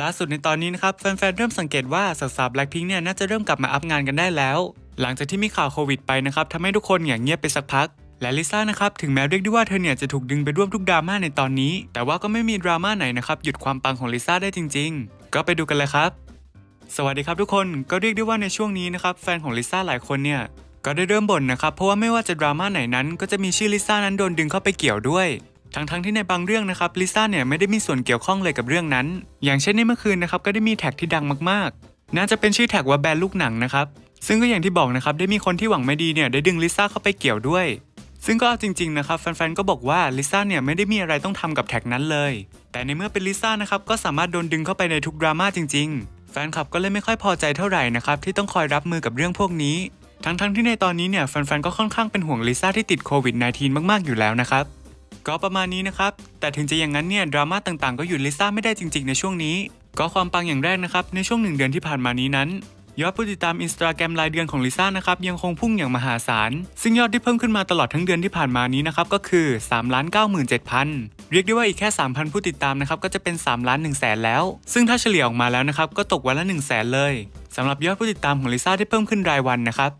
ล่าสุดในตอนนี้นะครับแฟนๆเริ่มสังเกตว่าสาวๆ Blackpink เนี่ยน่าจะเริ่มกลับมาอัพงานกันได้แล้ว หลังจากที่มีข่าวโควิดไปนะครับทำให้ทุกคนอย่างเงียบไปสักพัก และลิซ่านะครับถึงแม้เรียกได้ว่าเธอเนี่ยจะถูกดึงไปร่วมทุกดราม่าในตอนนี้ แต่ว่าก็ไม่มีดราม่าไหนนะครับหยุดความปังของลิซ่าได้จริง ๆ ก็ไปดูกันเลยครับ สวัสดีครับทุกคนก็เรียกได้ว่าในช่วงนี้นะครับแฟนของลิซ่าหลายคนเนี่ยก็ได้เริ่มบ่นนะครับเพราะว่าไม่ว่าจะดราม่าไหนนั้น ก็จะมีชื่อลิซ่านั้นโดนดึงเข้าไปเกี่ยวด้วย ทั้งๆที่ในบางเรื่องนะครับลิซ่าเนี่ยไม่ได้มีส่วนเกี่ยวข้องเลยกับเรื่องนั้น อย่างเช่นในเมื่อคืนนะครับก็ได้มีแท็กที่ดังมากๆ น่าจะเป็นชื่อแท็กว่าแบนลูกหนังนะครับซึ่งก็อย่างที่บอกนะครับได้มีคนที่หวังไม่ดีเนี่ยได้ดึงลิซ่าเข้าไปเกี่ยวด้วย ซึ่งก็เอาจริงๆนะครับแฟนๆก็บอกว่าลิซ่าเนี่ยไม่ได้มีอะไรต้องทำกับแท็กนั้นเลย แต่ในเมื่อเป็นลิซ่านะครับก็สามารถโดนดึงเข้าไปในทุกดราม่าจริง ๆ แฟนคลับก็เลยไม่ค่อยพอใจเท่าไหร่นะครับที่ต้องคอยรับมือกับเรื่องพวกนี้ ทั้งๆที่ในตอนนี้เนี่ยแฟนๆก็ค่อนข้างเป็นห่วงลิซ่าที่ติดโควิด -19 มากๆอยู่แล้วนะครับ ก็ประมาณนี้นะครับ แต่ถึงจะอย่างนั้นเนี่ยดราม่าต่างๆ ก็หยุดลิซ่าไม่ได้จริงๆ ในช่วงนี้ ก็ความปังอย่างแรกนะครับ ในช่วงหนึ่งเดือนที่ผ่านมานี้นั้น ยอดผู้ติดตามอินสตาแกรมรายเดือนของลิซ่านะครับยังคงพุ่งอย่างมหาศาล ซึ่งยอดที่เพิ่มขึ้นมาตลอดทั้งเดือนที่ผ่านมานี้นะครับก็คือ3ล้าน97,000 เรียกได้ว่าอีกแค่ 3,000 ผู้ติดตามนะครับก็จะเป็น3ล้าน1แสนแล้ว ซึ่งถ้าเฉลี่ยออกมาแล้วนะครับก็ตกวันละ1แสนเลยสำหรับยอดผู้ติดตามของลิซ่าที่เพิ่มขึ้นรายวันนะครับ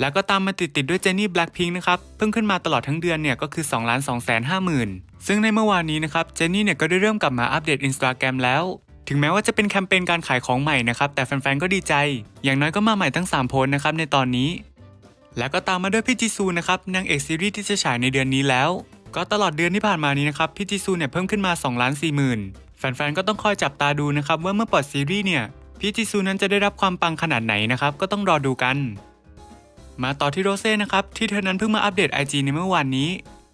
แล้วก็ตามมาติดๆด้วยเจนนี่แบล็กพิงค์นะครับ เพิ่มขึ้นมาตลอดทั้งเดือนเนี่ยก็คือ2ล้าน2แสน5หมื่นซึ่งในเมื่อวานนี้นะครับเจนนี่เนี่ยก็ได้เริ่มกลับมาอัปเดตอินสตาแกรมแล้ว ถึงแม้ว่าจะเป็นแคมเปญการขายของใหม่นะครับ แต่แฟนๆก็ดีใจ อย่างน้อยก็มาใหม่ทั้ง 3 โพสนะครับในตอนนี้ แล้วก็ตามมาด้วยพี่จีซูนะครับนางเอกซีรีส์ที่จะฉายในเดือนนี้แล้ว ก็ตลอดเดือนที่ผ่านมานี้นะครับพี่จีซูเนี่ยเพิ่มขึ้นมา2ล้าน4หมื่นแฟนๆก็ต้องคอยจับตาดูนะครับว่าเมื่อปล่อยซีรีส์เนี่ยพี่จีซูนั้นจะได้รับความปังขนาดไหนนะครับก็ต้องรอดูกัน มาต่อที่โรเซ่นะครับ ที่เธอนั้นเพิ่งมาอัปเดต IG ในเมื่อวานนี้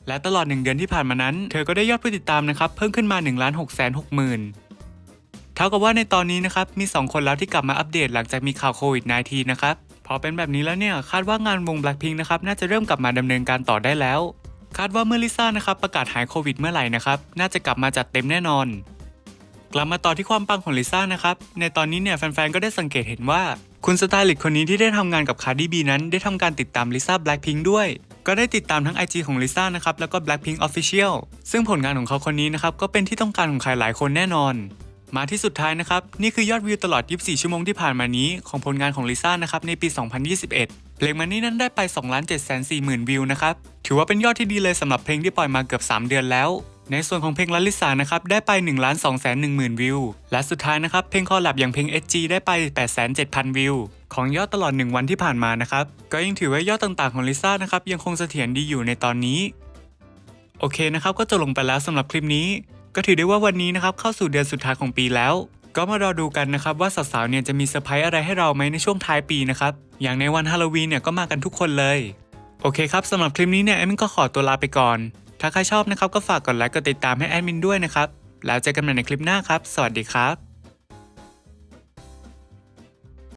และตลอด 1 เดือนที่ผ่านมานั้น เธอก็ได้ยอดผู้ติดตามนะครับ เพิ่มขึ้นมา1ล้าน6แสน6หมื่นเท่ากับว่าในตอนนี้นะครับ มี 2 คนแล้วที่กลับมาอัปเดตหลังจากมีข่าวโควิด -19 นะครับ พอเป็นแบบนี้แล้วเนี่ยคาดว่างานวง Blackpink นะครับน่าจะเริ่มกลับมาดำเนินการต่อได้แล้ว คาดว่าเมื่อลิซ่านะครับประกาศหายโควิดเมื่อไหร่นะครับน่าจะกลับมาจัดเต็มแน่นอน กลับมาต่อที่ความปังของลิซ่านะครับในตอนนี้เนี่ยแฟนๆก็ได้สังเกตเห็นว่า คุณสไตลิสต์คนนี้ที่ได้ทำงานกับคาร์ดิบีนั้นได้ทำการติดตามลิซ่าแบล็คพิงด้วย ก็ได้ติดตามทั้ง IG ของลิซ่านะครับแล้วก็ Blackpink Official ซึ่งผลงานของเขาคนนี้นะครับก็เป็นที่ต้องการของใครหลายคนแน่นอน มาที่สุดท้ายนะครับนี่คือยอดวิวตลอด 24 ชั่วโมงที่ผ่านมานี้ของผลงานของลิซ่านะครับในปี 2021 เพลงมันนี่นั้นได้ไป2ล้าน7แสน4หมื่นวิวนะครับถือว่าเป็นยอดที่ดีเลยสำหรับเพลงที่ปล่อยมาเกือบ 3 เดือนแล้ว ในส่วนของเพลงลลิสานะครับได้ไป1ล้าน2แสน1หมื่นวิว และสุดท้ายนะครับเพลงคอลแลบอย่างเพลง SG ได้ไป8แสน7พันวิว ของยอดตลอด 1 วันที่ผ่านมานะครับ ก็ยังถือว่ายอดต่างๆของลิซ่านะครับยังคงเสถียรดีอยู่ในตอนนี้ โอเคนะครับก็จบลงไปแล้วสำหรับคลิปนี้ ก็ถือได้ว่าวันนี้นะครับเข้าสู่เดือนสุดท้ายของปีแล้วก็มารอดูกันนะครับว่าสาวๆเนี่ยจะมีเซอร์ไพรส์อะไรให้เราไหมในช่วงท้ายปีนะครับ อย่างในวันฮาโลวีนเนี่ยก็มากันทุกคนเลย โอเคครับสำหรับคลิปนี้เนี่ยแอดมินก็ขอตัวลาไปก่อน ถ้าใครชอบนะครับก็ฝากกดไลค์กดติดตามให้แอดมินด้วยนะครับ แล้วเจอกันใหม่ในคลิปหน้าครับ สวัสดีครับ